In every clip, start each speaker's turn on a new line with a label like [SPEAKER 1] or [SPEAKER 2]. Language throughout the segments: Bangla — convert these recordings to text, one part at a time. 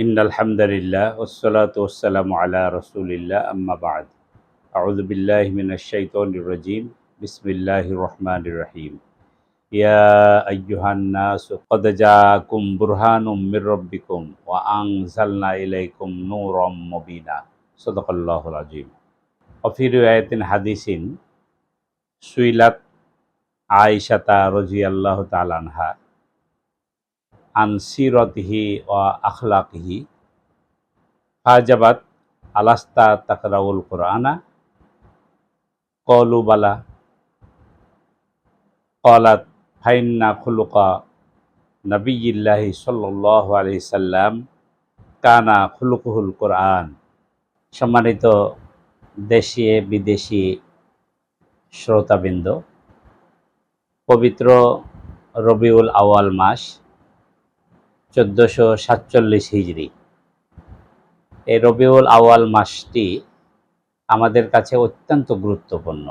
[SPEAKER 1] ইন্নালহামদুলিল্লাহ ওসলাত ওসালাম আলা রসুলিল্লাহ আম্মাবাদ আউজবিল্লাহ মিনাশাইতরজিম বিসমিল্লাহ রহমান রহিম। ইয়া আইয়ুহান্নাস কদ জাকুম বুরহানুম মির রব্বিকুম ওয়া আনজালনা ইলাইকুম নূরাম মুবিনা। সাদাকাল্লাহুল আযীম। অফি রিওয়ায়াতিন হাদিসিন সুইলাত আয়েশাতা রাদিয়াল্লাহু তাআলা আনহা। আন সিরতিহি ও আখলাকিহি। ফাজাবাত, আলাস্তা তাকরাউল কোরআনা। কলুবালা কলাত ফাইন্না খুলুকা নবীল্লাহি সাল্লাহ আলি সাল্লাম কানা খুলুকুহুল কোরআন। সম্মানিত দেশি বিদেশি শ্রোতাবৃন্দ, পবিত্র রবিউল আওয়াল মাস চোদ্দোশো সাতচল্লিশ হিজড়ি এই রবিউল আওয়াল মাসটি আমাদের কাছে অত্যন্ত গুরুত্বপূর্ণ।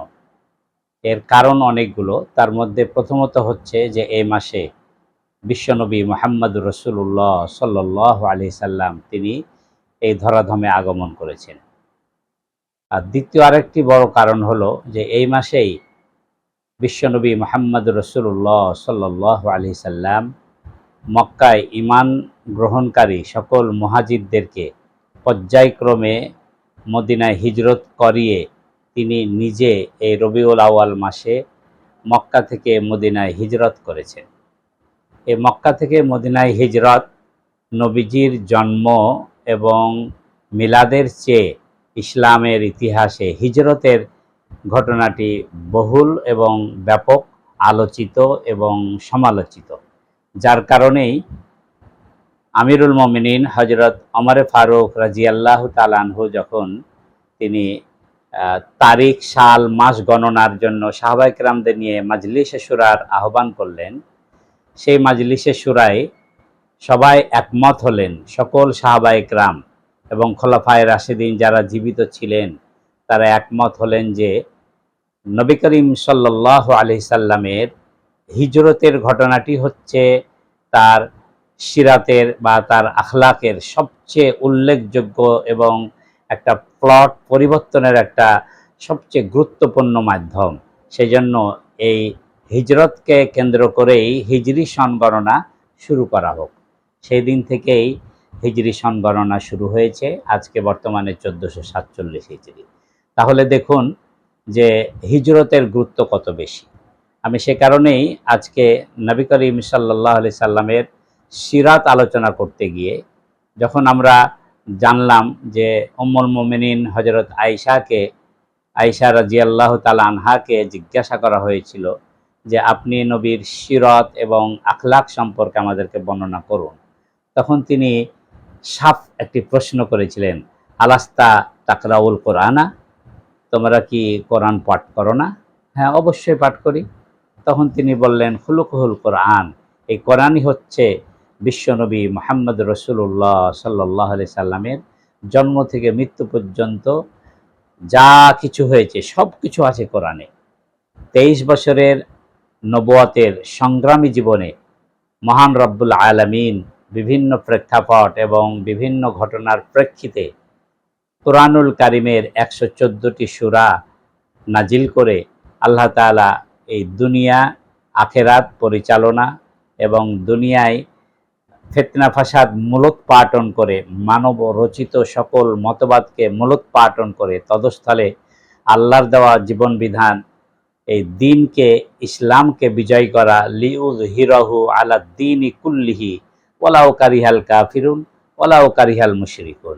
[SPEAKER 1] এর কারণ অনেকগুলো। তার মধ্যে প্রথমত হচ্ছে যে, এই মাসে বিশ্বনবী মোহাম্মদ রসুল্লাহ সাল্লাহ আলি সাল্লাম তিনি এই ধরাধমে আগমন করেছেন। আর দ্বিতীয় আরেকটি বড় কারণ হলো যে, এই মাসেই বিশ্বনবী মোহাম্মদ রসুল্লাহ সাল্লাহ আলি সাল্লাম মক্কায় ইমান গ্রহণকারী সকল মহাজিদদেরকে পর্যায়ক্রমে মদিনায় হিজরত করিয়ে তিনি নিজে এই রবিউল আওয়াল মাসে মক্কা থেকে মদিনায় হিজরত করেছেন। এই মক্কা থেকে মদিনায় হিজরত নবীজির জন্ম এবং মিলাদের চেয়ে ইসলামের ইতিহাসে হিজরতের ঘটনাটি বহুল এবং ব্যাপক আলোচিত এবং সমালোচিত। যার কারণেই আমিরুল মমিনিন হজরত অমরে ফারুক রাজিয়াল্লাহ তালানহু যখন তিনি তারিখ, সাল, মাস গণনার জন্য সাহবাইকরামদের নিয়ে মাজলিসে সুরার আহ্বান করলেন, সেই মাজলিসে সুরায় সবাই একমত হলেন, সকল সাহবাইকরাম এবং খোলাফায় রাশেদিন যারা জীবিত ছিলেন, তারা একমত হলেন যে নবী করিম সাল্লাহ আলি সাল্লামের হিজরতের ঘটনাটি হচ্ছে তার সিরাতের বা তার আখলাকের সবচেয়ে উল্লেখযোগ্য এবং একটা প্লট পরিবর্তনের একটা সবচেয়ে গুরুত্বপূর্ণ মাধ্যম। সেই জন্য এই হিজরতকে কেন্দ্র করেই হিজরি সনগণনা শুরু করা হোক। সেই দিন থেকেই হিজরি সনগণনা শুরু হয়েছে, আজকে বর্তমানে চোদ্দোশো সাতচল্লিশ হিজরি। তাহলে দেখুন যে হিজরতের গুরুত্ব কত বেশি। আমি সে কারণেই আজকে নবী করিম সাল্লাহ আলি সাল্লামের সিরাত আলোচনা করতে গিয়ে যখন আমরা জানলাম যে উম্মুল মোমিনিন হজরত আয়সাকে আয়সা রাজিয়াল্লাহ তালা আনহাকে জিজ্ঞাসা করা হয়েছিল যে আপনি নবীর সিরত এবং আখলাক সম্পর্কে আমাদেরকে বর্ণনা করুন। তখন তিনি সাফ একটি প্রশ্ন করেছিলেন, আলাস্তা তাকরাউল কোরআনা? তোমরা কি কোরআন পাঠ করো না? হ্যাঁ অবশ্যই পাঠ করি। তখন তিনি বললেন হুলুকহুল কোরআন। এই কোরআনই হচ্ছে বিশ্বনবী মোহাম্মদ রসুল্লাহ সাল্লাহ আলি সাল্লামের জন্ম থেকে মৃত্যু পর্যন্ত যা কিছু হয়েছে, সব কিছু আছে কোরআনে। তেইশ বছরের নবুয়াতের সংগ্রামী জীবনে মহান রব্বুল আলমিন বিভিন্ন প্রেক্ষাপট এবং বিভিন্ন ঘটনার প্রেক্ষিতে কোরআনুল কারিমের একশো চোদ্দোটি সুরা নাজিল করে আল্লাহ তালা এই দুনিয়া আখেরাত পরিচালনা এবং দুনিয়ায় ফেতনা ফাসাদ মূলোৎপাটন করে মানব রচিত সকল মতবাদকে মূলোৎপাটন করে তদস্থলে আল্লাহর দেওয়া জীবন বিধান, এই দিনকে, ইসলামকে বিজয় করা লিউজ হিরহু আলা দিন কুল্লিহি ওলাও কারিহাল কাফিরুন ওলাও কারিহাল মুশরিকুন।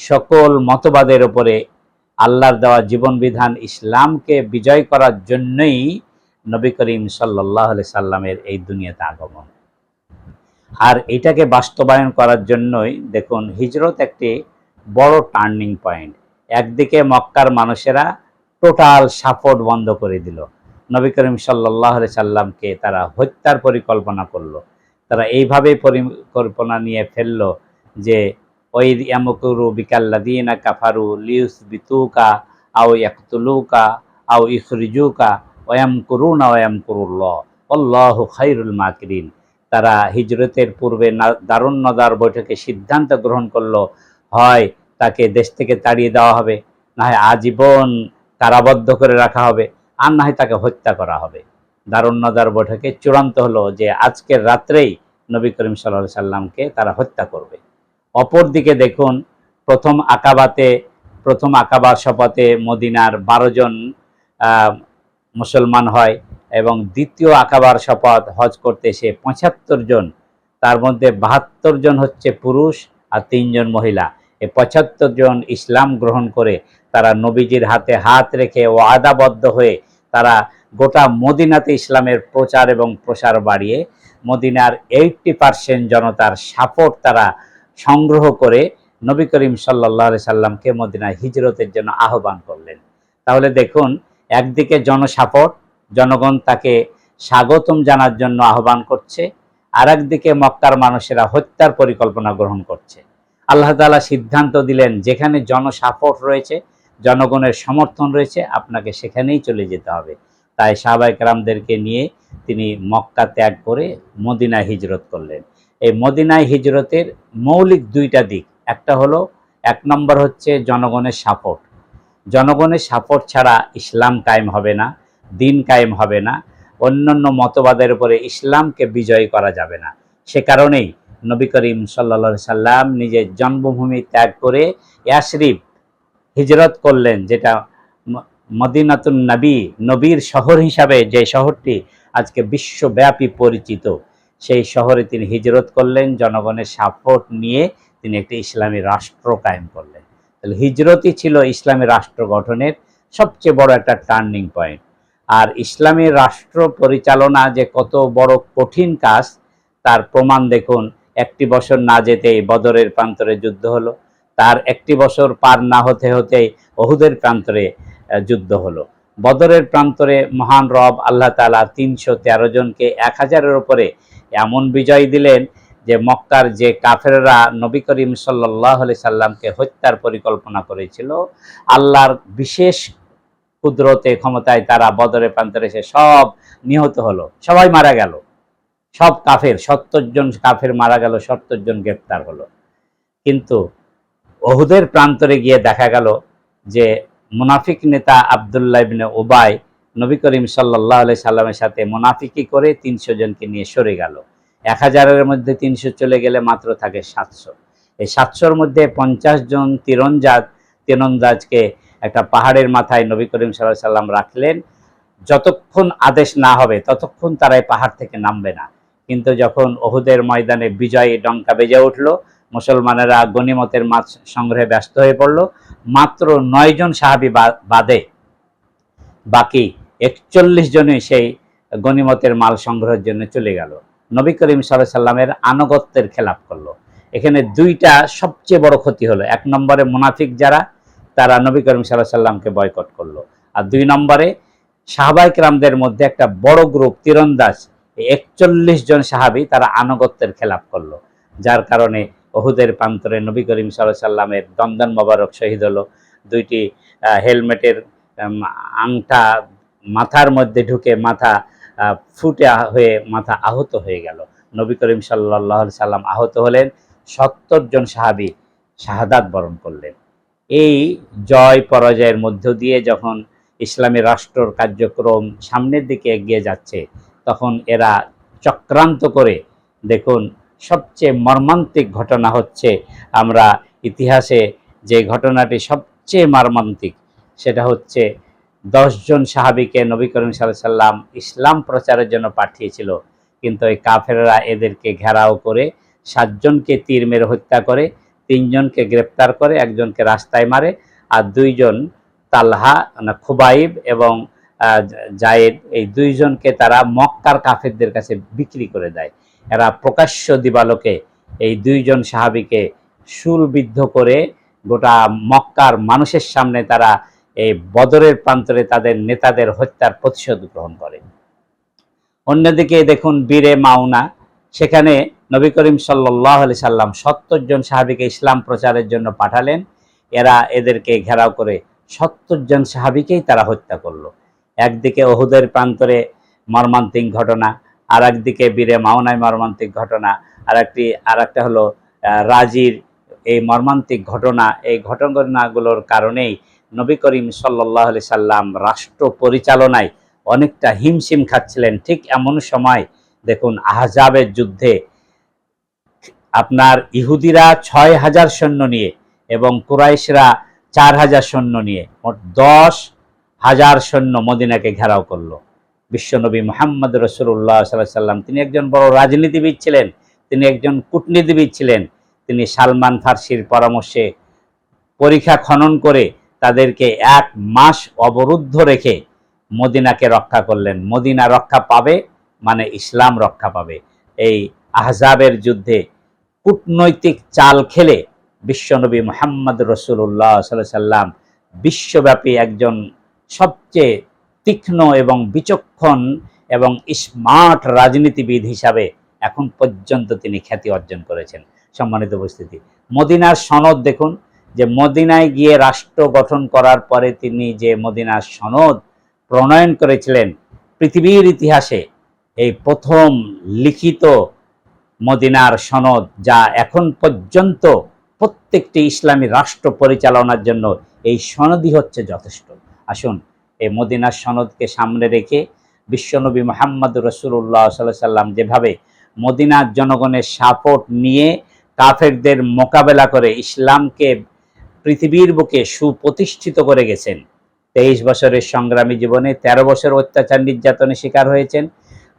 [SPEAKER 1] সকল মতবাদের ওপরে আল্লাহর দেওয়া জীবন বিধান ইসলামকে বিজয় করার জন্যই নবী করিম সাল্লাহ সাল্লামের এই দুনিয়াতে আগমন। আর এটাকে বাস্তবায়ন করার জন্যই দেখুন, হিজরত একটি বড় টার্নিং পয়েন্ট একদিকে মক্কার মানুষেরা টোটাল সাপোর্ট বন্ধ করে দিল। নবী করিম সাল্লাহ সাল্লামকে তারা হত্যার পরিকল্পনা করল। তারা এইভাবেই পরিকল্পনা নিয়ে ফেলল যে, ওই ইয়ামকুরু বিকাল্লাদিনা কাফারু লিউস বিতুকা আও ইয়াকতুলুকা আও ইখরিজুকা ওয়াম করুন ওয়াম করুল্লাহ আল্লাহ খাইরুল মাকরিন। তারা হিজরতের পূর্বে দারুণ নদার বৈঠকে সিদ্ধান্ত গ্রহণ করল, হয় তাকে দেশ থেকে তাড়িয়ে দেওয়া হবে, না হয় আজীবন কারাবদ্ধ করে রাখা হবে, আর না হয় তাকে হত্যা করা হবে। দারুণ নদার বৈঠকে চূড়ান্ত হলো যে আজকের রাত্রেই নবী করিম সাল্লাহ সাল্লামকে তারা হত্যা করবে। অপরদিকে দেখুন, প্রথম আকাবাতে, প্রথম আকাবা শপথে মদিনার বারো জন মুসলমান হয় এবং দ্বিতীয় আকাবার শপথ হজ করতে এসে পঁচাত্তর জন, তার মধ্যে বাহাত্তর জন হচ্ছে পুরুষ আর তিনজন মহিলা। এই পঁচাত্তর জন ইসলাম গ্রহণ করে তারা নবীজির হাতে হাত রেখে ও আদাবদ্ধ হয়ে তারা গোটা মদিনাতে ইসলামের প্রচার এবং প্রসার বাড়িয়ে মদিনার এইটটি পার্সেন্ট জনতার সাপোর্ট তারা সংগ্রহ করে নবী করিম সাল্লাহ সাল্লামকে মদিনায় হিজরতের জন্য আহ্বান করলেন। তাহলে দেখুন একদিকে জনসাপোর্ট, জনগণ তাকে স্বাগতম জানার জন্য আহ্বান করছে আর একদিকে মক্কার মানুষেরা হত্যার পরিকল্পনা গ্রহণ করছে। আল্লাহ তাআলা সিদ্ধান্ত দিলেন, যেখানে জনসাপোর্ট রয়েছে, জনগণের সমর্থন রয়েছে, আপনাকে সেখানেই চলে যেতে হবে। তাই সাহাবাইক রামদেরকে নিয়ে তিনি মক্কা ত্যাগ করে মদিনায় হিজরত করলেন। এই মদিনায় হিজরতের মৌলিক দুইটা দিক। একটা হলো, এক নম্বর হচ্ছে জনগণের সাপোর্ট। জনগণের সাপোর্ট ছাড়া ইসলাম কায়েম হবে না, দিন কায়েম হবে না, অন্যান্য মতবাদের উপরে ইসলামকে বিজয় করা যাবে না। সে কারণেই নবী করিম সাল্লা সাল্লাম নিজের জন্মভূমি ত্যাগ করে ইয়াশরিফ হিজরত করলেন, যেটা মদিনাতুন নবী, নবীর শহর হিসাবে যে শহরটি আজকে বিশ্বব্যাপী পরিচিত, সেই শহরে তিনি হিজরত করলেন, জনগণের সাপোর্ট নিয়ে তিনি একটি ইসলামী রাষ্ট্র কায়েম করলেন। তাহলে হিজরতই ছিল ইসলামী রাষ্ট্র গঠনের সবচেয়ে বড় একটা টার্নিং পয়েন্ট আর ইসলামী রাষ্ট্র পরিচালনা যে কত বড় কঠিন কাজ, তার প্রমাণ দেখুন, একটি বছর না যেতেই বদরের প্রান্তরে যুদ্ধ হলো, তার একটি বছর পার না হতে হতেই অহুদের প্রান্তরে যুদ্ধ হলো। বদরের প্রান্তরে মহান রব আল্লাহ তাআলা তিনশো তেরো জনকে এক হাজারের উপরে এমন বিজয় দিলেন যে মক্কার যে কাফেররা নবী করিম সাল্লাহ আলি সাল্লামকে হত্যার পরিকল্পনা করেছিল, আল্লাহর বিশেষ কুদরতে ক্ষমতায় তারা বদরের প্রান্তরে এসে সব নিহত হলো, সবাই মারা গেল। সব কাফের, সত্তর জন কাফের মারা গেল, সত্তর জন গ্রেপ্তার হলো। কিন্তু অহুদের প্রান্তরে গিয়ে দেখা গেল যে মুনাফিক নেতা আবদুল্লাহ ইবনে ওবাই নবী করিম সাল্লাহ আলি সাল্লামের সাথে মুনাফিকি করে তিনশো জনকে নিয়ে সরে গেল। এক হাজারের মধ্যে তিনশো চলে গেলে মাত্র থাকে সাতশো। এই সাতশোর মধ্যে পঞ্চাশ জন তীরন্দাজ, তীরন্দাজকে একটা পাহাড়ের মাথায় নবী করিম সাল্লাহ সাল্লাম রাখলেন। যতক্ষণ আদেশ না হবে, ততক্ষণ তারা পাহাড় থেকে নামবে না। কিন্তু যখন ওহুদের ময়দানে বিজয়ী ডঙ্কা বেজে উঠল, মুসলমানেরা গনিমতের মাছ সংগ্রহে ব্যস্ত হয়ে পড়ল। মাত্র নয়জন সাহাবি বাদে। বাকি একচল্লিশ জনই সেই গনিমতের মাল সংগ্রহের জন্য চলে গেল। নবী করিম সাল্লাহ সাল্লামের আনুগত্যের খেলাপ করল। এখানে দুইটা সবচেয়ে বড় ক্ষতি হলো। এক নম্বরে মুনাফিক যারা, তারা নবী করিম সাল্লাহ সাল্লামকে বয়কট করল। আর দুই নম্বরে সাহাবাইক রামদের মধ্যে একটা বড় গ্রুপ, তীরন্দাজ একচল্লিশ জন সাহাবি তারা আনুগত্যের খেলাপ করল। যার কারণে ওহুদের প্রান্তরে নবী করিম সাল্লাহ সাল্লামের দন্দন মোবারক শহীদ হলো। দুইটি হেলমেটের আংটা মাথার মধ্যে ঢুকে মাথা ফুটে হয়ে মাথা আহত হয়ে গেল। নবী করিম সাল্লাহ সাল্লাম আহত হলেন, সত্তর জন সাহাবি শাহাদাত বরণ করলেন। এই জয় পরাজয়ের মধ্য দিয়ে যখন ইসলামী রাষ্ট্রর কার্যক্রম সামনের দিকে এগিয়ে যাচ্ছে, তখন এরা চক্রান্ত করে দেখুন, সবচেয়ে মর্মান্তিক ঘটনা হচ্ছে আমরা ইতিহাসে যে ঘটনাটি সবচেয়ে মর্মান্তিক, সেটা হচ্ছে দশজন সাহাবিকে নবী করিম সাল্লাম ইসলাম প্রচারের জন্য পাঠিয়েছিল। কিন্তু এই কাফেররা এদেরকে ঘেরাও করে সাতজনকে তীর মেরে হত্যা করে, তিনজনকে গ্রেপ্তার করে, একজনকে রাস্তায় মারে আর দুইজন তালহা না খুবাইব এবং জায়েদ এই দুইজনকে তারা মক্কার কাফেরদের কাছে বিক্রি করে দেয়। এরা প্রকাশ্য দিবালোকে এই দুইজন সাহাবিকে শুলবিদ্ধ করে গোটা মক্কার মানুষের সামনে তারা এই বদরের প্রান্তরে তাদের নেতাদের হত্যার প্রতিশোধ গ্রহণ করে। অন্যদিকে দেখুন বীরে মাওনা, সেখানে নবী করিম সাল্লাহ আলি সাল্লাম সত্তর জন সাহাবিকে ইসলাম প্রচারের জন্য পাঠালেন। এরা এদেরকে ঘেরাও করে সত্তর জন সাহাবিকেই তারা হত্যা করল। একদিকে ওহুদের প্রান্তরে মর্মান্তিক ঘটনা আর একদিকে বীরে মাওনায় মর্মান্তিক ঘটনা আর একটি আর একটা হলো রাজির এই মর্মান্তিক ঘটনা, এই ঘটনাগুলোর কারণেই নবী করিম সাল্লাহ সাল্লাম রাষ্ট্র পরিচালনায় অনেকটা হিমশিম খাচ্ছিলেন। ঠিক এমন সময় দেখুন আহজাবের যুদ্ধে আপনার ইহুদিরা ছয় হাজার সৈন্য নিয়ে এবং কুরাইশরা চার হাজার সৈন্য নিয়ে মোট দশ হাজার সৈন্য মদিনাকে ঘেরাও করল। বিশ্বনবী মোহাম্মদ রসুল্লাহ সাল্লাহ সাল্লাম, তিনি একজন বড় রাজনীতিবিদ ছিলেন, তিনি একজন কূটনীতিবিদ ছিলেন, তিনি সালমান ফার্সির পরামর্শে পরীক্ষা খনন করে তাদেরকে এক মাস অবরুদ্ধ রেখে মদিনাকে রক্ষা করলেন। মদিনা রক্ষা পাবে মানে ইসলাম রক্ষা পাবে। এই আহজাবের যুদ্ধে কূটনৈতিক চাল খেলে বিশ্বনবী মোহাম্মদ রসুল্লাহ সাল্লাহ সাল্লাম বিশ্বব্যাপী একজন সবচেয়ে তীক্ষ্ণ এবং বিচক্ষণ এবং স্মার্ট রাজনীতিবিদ হিসাবে এখন পর্যন্ত তিনি খ্যাতি অর্জন করেছেন। সম্মানিত উপস্থিতি। মদিনার সনদ দেখুন যে মদিনায় গিয়ে রাষ্ট্র গঠন করার পরে তিনি যে মদিনার সনদ প্রণয়ন করেছিলেন, পৃথিবীর ইতিহাসে এই প্রথম লিখিত মদিনার সনদ যা এখন পর্যন্ত প্রত্যেকটি ইসলামী রাষ্ট্র পরিচালনার জন্য এই সনদই হচ্ছে যথেষ্ট। আসুন, এই মদিনার সনদকে সামনে রেখে বিশ্বনবী মোহাম্মদ রসুল্লাহ সাল্লাহ সাল্লাম যেভাবে মদিনার জনগণের সাপোর্ট নিয়ে কাফেরদের মোকাবেলা করে ইসলামকে পৃথিবীর বুকে সুপ্রতিষ্ঠিত করে গেছেন। তেইশ বছরের সংগ্রামী জীবনে ১৩ বছর অত্যাচার নির্যাতনের শিকার হয়েছেন।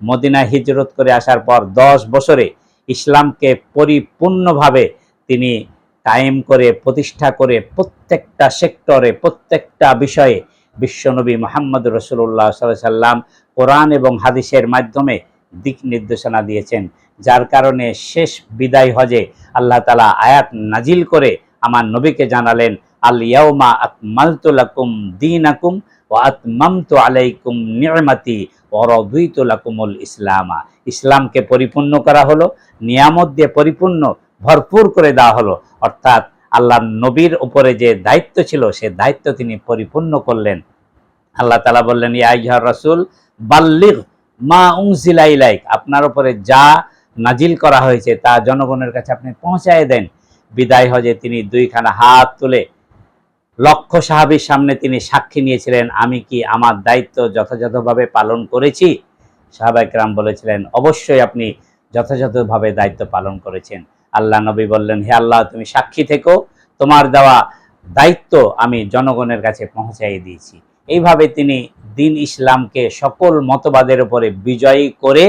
[SPEAKER 1] মদিনা হিজরত করে আসার পর দশ বছরে ইসলামকে পরিপূর্ণভাবে তিনি কায়েম করে, প্রতিষ্ঠা করে প্রত্যেকটা সেক্টরে, প্রত্যেকটা বিষয়ে বিশ্বনবী মোহাম্মদ রসুল্লাহ সাল্লাম কোরআন এবং হাদিসের মাধ্যমে দিক নির্দেশনা দিয়েছেন। যার কারণে শেষ বিদায় হজে আল্লাহ তালা আয়াত নাজিল করে আমার নবীকে জানালেন আল ইয়াউমা আকমালতু লাকুম দীনাকুম ওয়া আতমামতু আলাইকুম নি'মাতি ওয়া রাদিতু লাকুমুল ইসলামা। ইসলামকে পরিপূর্ণ করা হলো, নিয়ামত দিয়ে পরিপূর্ণ, ভরপুর করে দেওয়া হলো। অর্থাৎ আল্লাহ নবীর উপরে যে দায়িত্ব ছিল, সে দায়িত্ব তিনি পরিপূর্ণ করলেন। আল্লাহ তালা বললেন, ইয়া রসুল, বাল্লিগ মা উংজিলা ইলাইক। আপনার উপরে যা নাজিল করা হয়েছে, তা জনগণের কাছে আপনি পৌঁছায় দেন। বিদায় হজে তিনি দুইখানা হাত তুলে লক্ষ সাহাবীর সামনে তিনি সাক্ষী নিয়েছিলেন, আমি কি আমার দায়িত্ব যথাযথভাবে পালন করেছি? সাহাবাইকরাম বলেছিলেন, অবশ্যই আপনি যথাযথভাবে দায়িত্ব পালন করেছেন। আল্লাহ নবী বললেন, হে আল্লাহ, তুমি সাক্ষী থেকো। তোমার দেওয়া দায়িত্ব আমি জনগণের কাছে পৌঁছাই দিয়েছি। এইভাবে তিনি দিন ইসলামকে সকল মতবাদের উপরে বিজয়ী করে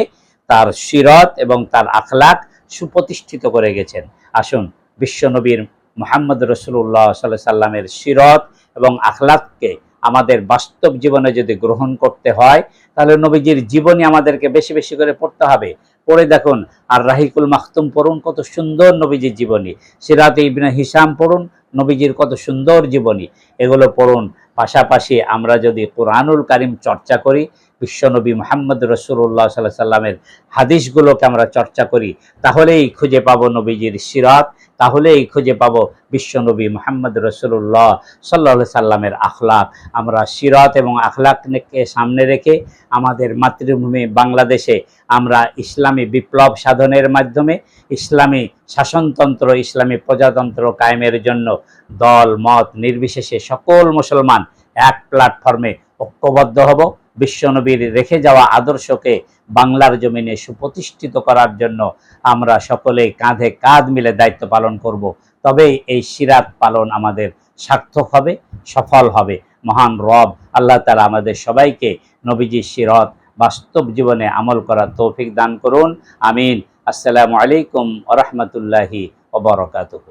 [SPEAKER 1] তার সিরত এবং তার আখলাক সুপ্রতিষ্ঠিত করে গেছেন। আসুন বিশ্বনবীর মোহাম্মদ রসুল্লাহ সাল্লাহ সাল্লামের সিরত এবং আখলাককে আমাদের বাস্তব জীবনে যদি গ্রহণ করতে হয়, তাহলে নবীজির জীবনী আমাদেরকে বেশি বেশি করে পড়তে হবে। পড়ে দেখুন, আর রাহিকুল মাহতুম পড়ুন, কত সুন্দর নবীজির জীবনী। সিরাতে ইবনে হিসাম পড়ুন, নবীজির কত সুন্দর জীবনী। এগুলো পড়ুন। পাশাপাশি আমরা যদি কোরআনুল কারিম চর্চা করি বিশ্বনবী মোহাম্মদ রসুল্লাহ সাল্লাহ সাল্লামের হাদিসগুলোকে আমরা চর্চা করি, তাহলেই খুঁজে পাবো নবীজির সিরাত, তাহলেই খুঁজে পাবো বিশ্বনবী মোহাম্মদ রসুল্লাহ সাল্লাহ সাল্লামের আখলাক। আমরা সিরাত এবং আখলাককে সামনে রেখে আমাদের মাতৃভূমি বাংলাদেশে আমরা ইসলামী বিপ্লব সাধনের মাধ্যমে ইসলামী শাসনতন্ত্র, ইসলামী প্রজাতন্ত্র কায়েমের জন্য দল, মত নির্বিশেষে সকল মুসলমান এক প্ল্যাটফর্মে ঐক্যবদ্ধ হব। বিশ্বনবীর রেখে যাওয়া আদর্শকে বাংলার জমিনে সুপ্রতিষ্ঠিত করার জন্য আমরা সকলে কাঁধে কাঁধ মিলে দায়িত্ব পালন করব। তবেই এই সিরাত পালন আমাদের সার্থক হবে, সফল হবে। মহান রব আল্লাহ তালা আমাদের সবাইকে নবীজির সিরত বাস্তব জীবনে আমল করার তৌফিক দান করুন। আমিন। আসসালামু আলাইকুম ওরহমতুল্লাহি ওবরকাতুহ